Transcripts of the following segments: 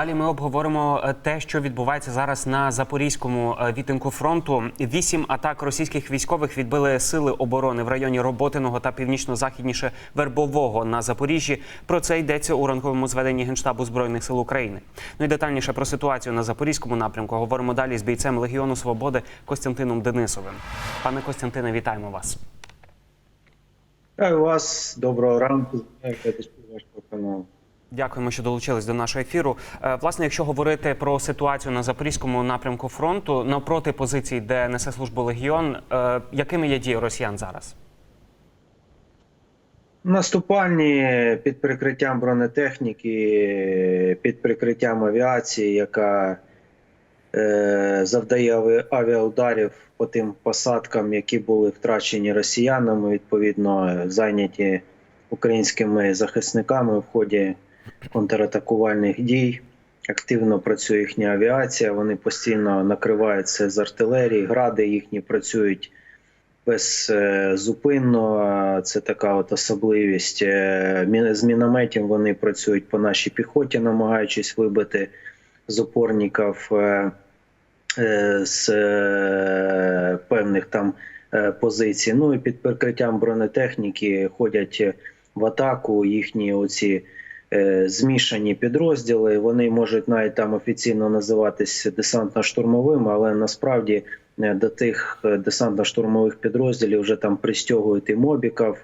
Далі ми обговоримо е, те, що відбувається зараз на запорізькому е, відтинку фронту. Вісім атак російських військових відбили сили оборони в районі Роботиного та північно-західніше Вербового на Запоріжжі. Про це йдеться у ранковому зведенні генштабу збройних сил України. Ну і детальніше про ситуацію на запорізькому напрямку говоримо далі з бійцем Легіону Свободи Костянтином Денисовим. Пане Костянтине, вітаємо вас. Вітаю вас, доброго ранку, глядачі вашого каналу. Дякуємо, що долучились до нашого ефіру. Е, Власне, якщо говорити про ситуацію на запорізькому напрямку фронту, навпроти позицій, де несе службу легіон, е, якими є дії росіян зараз? Наступальні під прикриттям бронетехніки, під прикриттям авіації, яка е, завдає авіаударів по тим посадкам, які були втрачені росіянами, відповідно зайняті українськими захисниками в ході контратакувальних дій. Активно працює їхня авіація. Вони постійно накриваються з артилерії, гради їхні працюють беззупинно. Це така от особливість. Е, З мінометів вони працюють по нашій піхоті, намагаючись вибити з опорників е, е, з певних там позицій. Ну і під прикриттям бронетехніки ходять в атаку їхні оці. Е, Змішані підрозділи, вони можуть навіть там офіційно називатися десантно-штурмовими, але насправді е, до тих е, десантно-штурмових підрозділів вже там пристягують і мобіків,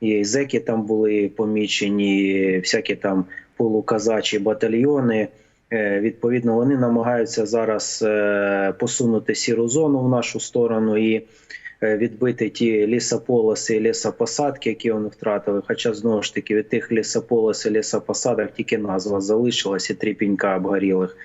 і зеки там були помічені, і всякі там полуказачі батальйони. Відповідно, вони намагаються зараз посунути сіру зону в нашу сторону і відбити ті лісополоси і лісопосадки, які вони втратили. Хоча знову ж таки від тих лісополос і лісопосадок тільки назва залишилась і три пінька обгорілих.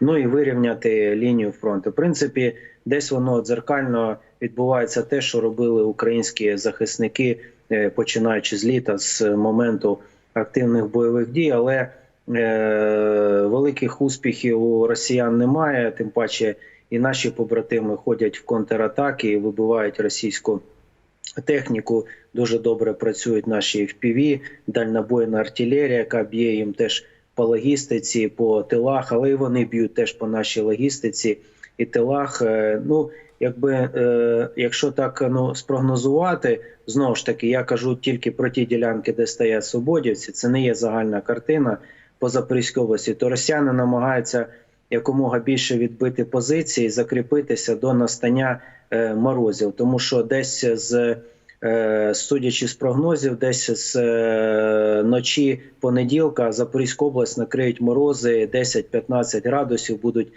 Ну і вирівняти лінію фронту. В принципі, десь воно дзеркально відбувається те, що робили українські захисники, е, починаючи з літа, з моменту активних бойових дій, але е, великих успіхів у росіян немає. Тим паче, і наші побратими ходять в контратаки і вибивають російську техніку. Дуже добре працюють наші FPV, дальнобойна артилерія, яка б'є їм теж по логістиці, по тилах, але і вони б'ють теж по нашій логістиці і тилах. Е, Ну, якби е, якщо так ну спрогнозувати, знову ж таки, я кажу тільки про ті ділянки, де стоять свободівці. Це не є загальна картина по Запорізькій області. То росіяни намагаються якомога більше відбити позиції, закріпитися до настання е, морозів, тому що десь з е, судячи з прогнозів, десь з е, ночі понеділка Запорізьку область накриють морози 10-15 градусів, будуть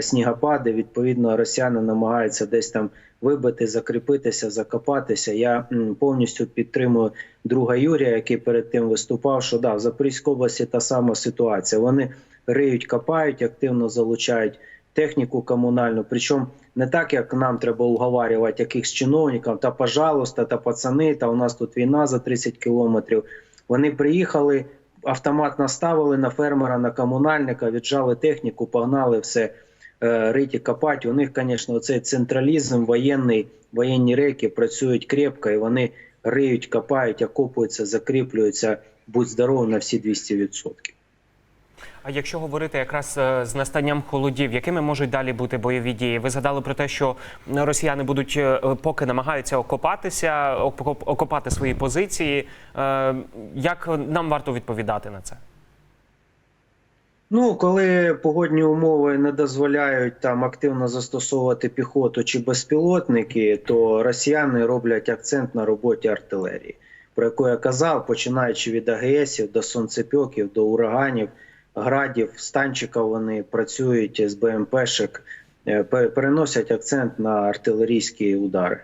снігопади. Відповідно, росіяни намагаються десь там вибити, закріпитися, закопатися. Я повністю підтримую друга Юрія, який перед тим виступав. Що да, в Запорізькій області та сама ситуація. Вони риють, копають, активно залучають техніку комунальну. Причому не так, як нам треба уговарювати якихось чиновників, та пожалуйста, та пацани, та у нас тут війна за 30 кілометрів. Вони приїхали, автомат наставили на фермера, на комунальника, віджали техніку, погнали все е, рити, копати. У них, звісно, цей централізм воєнний, воєнні реки працюють крепко, і вони риють, копають, окопуються, закріплюються, будь здоров на всі 200%. А якщо говорити якраз е, з настанням холодів, якими можуть далі бути бойові дії? Ви згадали про те, що росіяни будуть е, поки намагаються окопатися, окопати свої позиції. Е, Як нам варто відповідати на це? Ну, коли погодні умови не дозволяють там активно застосовувати піхоту чи безпілотники, то росіяни роблять акцент на роботі артилерії, про яку я казав, починаючи від АГСів до сонцепьоків, до ураганів, градів, станчиків, вони працюють з БМПшек, е, переносять акцент на артилерійські удари.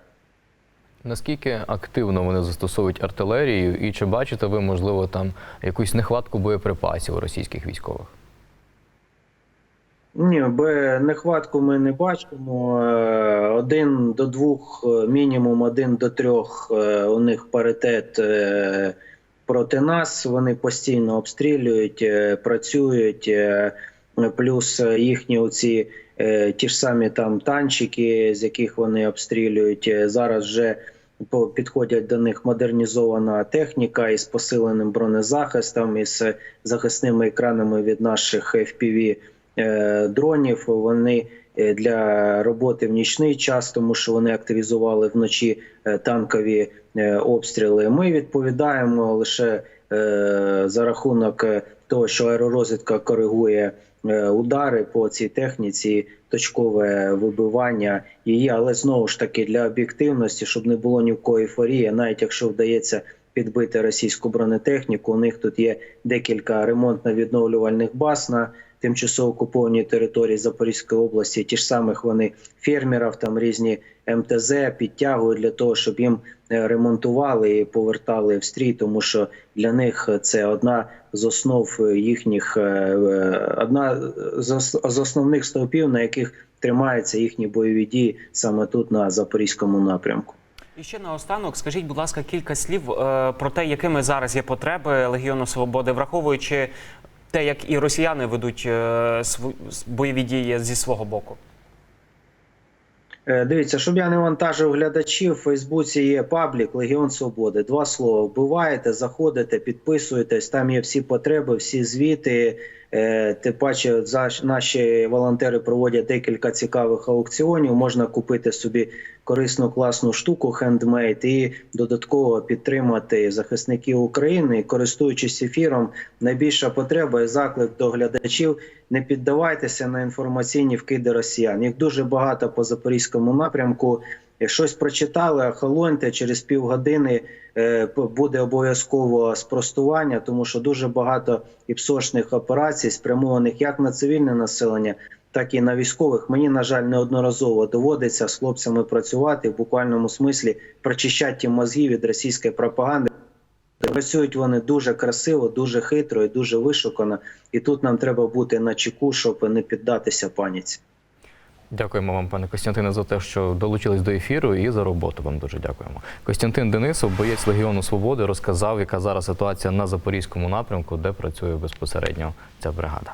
Наскільки активно вони застосовують артилерію, і чи бачите ви, можливо, там якусь нехватку боєприпасів у російських військових? Ні, нехватку ми не бачимо. Е, Один до двох, е, мінімум один до трьох. У них паритет проти нас. Вони постійно обстрілюють, е, працюють. е, Плюс їхні оці е, ті ж самі там танчики, з яких вони обстрілюють. Зараз вже підходять до них модернізована техніка із посиленим бронезахистом, із захисними екранами від наших FPV дронів. Вони для роботи в нічний час, тому що вони активізували вночі танкові обстріли. Ми відповідаємо лише е, за рахунок е, того, що аеророзвідка коригує е, удари по цій техніці, точкове вибивання її, але знову ж таки для об'єктивності, щоб не було ні в кого ейфорії, навіть якщо вдається підбити російську бронетехніку, у них тут є декілька ремонтно-відновлювальних баз на тимчасово окупованій території Запорізької області. Ті ж самих вони фермерів, там різні МТЗ підтягують для того, щоб їм е, ремонтували і повертали в стрій, тому що для них це одна з основ їхніх, е, е, одна з основних стовпів, на яких тримаються їхні бойові дії саме тут на запорізькому напрямку. І ще наостанок, скажіть, будь ласка, кілька слів про те, якими зараз є потреби Легіону Свободи, враховуючи те, як і росіяни ведуть е, бойові дії зі свого боку. Е, Дивіться, щоб я не вантажив глядачів, в Фейсбуці є паблік Легіон Свободи. Два слова. Вбиваєте, заходите, підписуєтесь. Там є всі потреби, всі звіти. Е, Тим паче, наші волонтери проводять декілька цікавих аукціонів. Можна купити собі корисну класну штуку хендмейд і додатково підтримати захисників України. Користуючись ефіром, найбільша потреба і заклик до глядачів. Не піддавайтеся на інформаційні вкиди росіян. Їх дуже багато по запорізькому напрямку. Щось прочитали, охолоньте, через півгодини е, буде обов'язково спростування, тому що дуже багато іпсошних операцій, спрямованих як на цивільне населення, так і на військових. Мені, на жаль, неодноразово доводиться з хлопцями працювати в буквальному смислі прочищати мозги від російської пропаганди. Працюють вони дуже красиво, дуже хитро і дуже вишукано. І тут нам треба бути на чеку, щоб не піддатися паніці. Дякуємо вам, пане Костянтине, за те, що долучились до ефіру, і за роботу вам дуже дякуємо. Костянтин Денисов, боєць Легіону Свободи, розказав, яка зараз ситуація на запорізькому напрямку, де працює безпосередньо ця бригада.